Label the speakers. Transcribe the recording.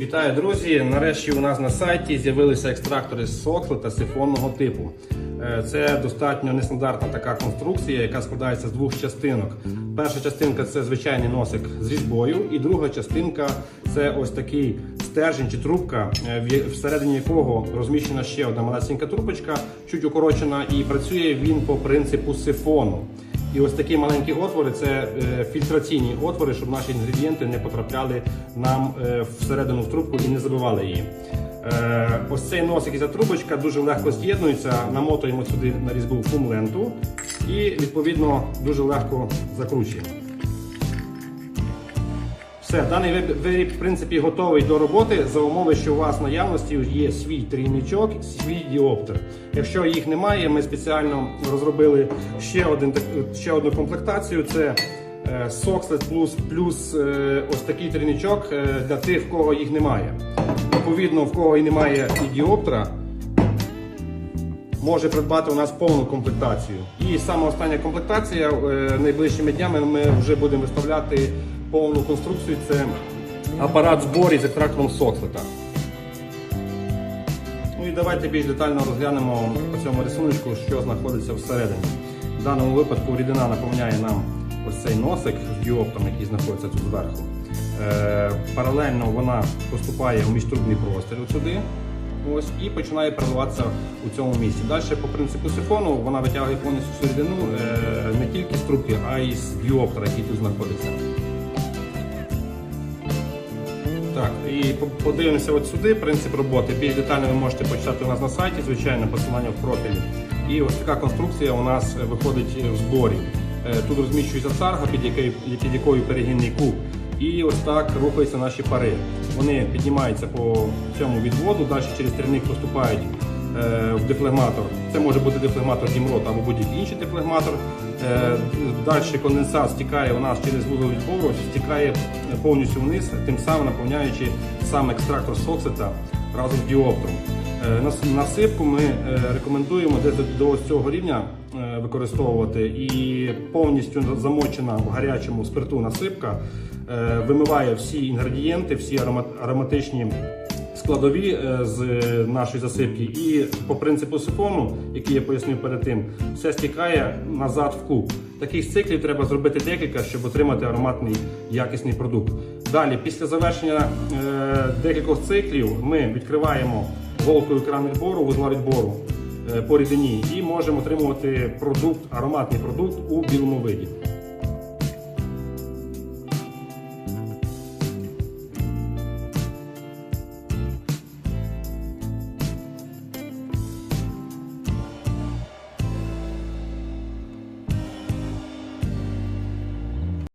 Speaker 1: Вітаю, друзі! Нарешті у нас на сайті з'явилися екстрактори з сокли та сифонного типу. Е, Це достатньо нестандартна така конструкція, яка складається з двох частинок. Перша частинка це звичайний носик з різьбою, і друга частинка це ось такий стержень чи трубка, е, всередині якого розміщена ще одна малесенька трубочка, чуть укорочена, і працює він по принципу сифону. І ось такі маленькі отвори це е, фільтраційні отвори, щоб наші інгредієнти не потрапляли нам е, всередину в трубку і не забивали її. Е, ось цей носик і ця трубочка дуже легко з'єднуються, намотуємо сюди на різьбу фум-ленту і відповідно дуже легко закручуємо. Все, даний виріб в принципі готовий до роботи за умови, що у вас в наявності є свій трійничок, свій діоптер. Якщо їх немає, ми спеціально розробили ще, один, ще одну комплектацію. Це Soxlet Plus плюс е, ось такий трійничок е, для тих, в кого їх немає. Відповідно, в кого і немає і діоптера, може придбати у нас повну комплектацію. І саме остання комплектація е, найближчими днями ми вже будемо виставляти повну конструкцію. Це апарат зборів з екстрактором соцлета. Ну і давайте більш детально розглянемо по цьому рисунку, що знаходиться всередині. В даному випадку рідина наповняє нам ось цей носик з діоптом, який знаходиться тут зверху. Е, паралельно вона поступає у міжтрубний простір от сюди. Ось, і починає переливатися у цьому місці. Далі, по принципу сифону, вона витягує повністю всю рідину е, не тільки з трубки, а й з діоптера, який тут знаходиться. Так, і подивимося от сюди принцип роботи. Більш детально ви можете почитати у нас на сайті, звичайно, посилання в профілі. І ось така конструкція у нас е, виходить в зборі. Е, Тут розміщується царга, під якою, перегінний куб. І ось так рухаються наші пари. Вони піднімаються по цьому відводу, далі через трійник поступають е, в дефлегматор. Це може бути дефлегматор Дімрот або будь-який інший дефлегматор. Е, Далі конденсат стікає у нас через вугол відбору, стікає повністю вниз, тим самим наповняючи сам екстрактор соксета разом з діоптром. Е, Насипку ми е, рекомендуємо десь до- цього рівня е, використовувати і повністю замочена в гарячому спирту насипка е, вимиває всі інгредієнти, всі ароматичні складові е, з нашої засипки, і по принципу сифону, який я пояснив перед тим, все стікає назад в куб. Таких циклів треба зробити декілька, щоб отримати ароматний якісний продукт. Далі, після завершення е, декількох циклів, ми відкриваємо голкою кран відбору, вузла відбору е, по рідині і можемо отримувати продукт, ароматний продукт у білому виді.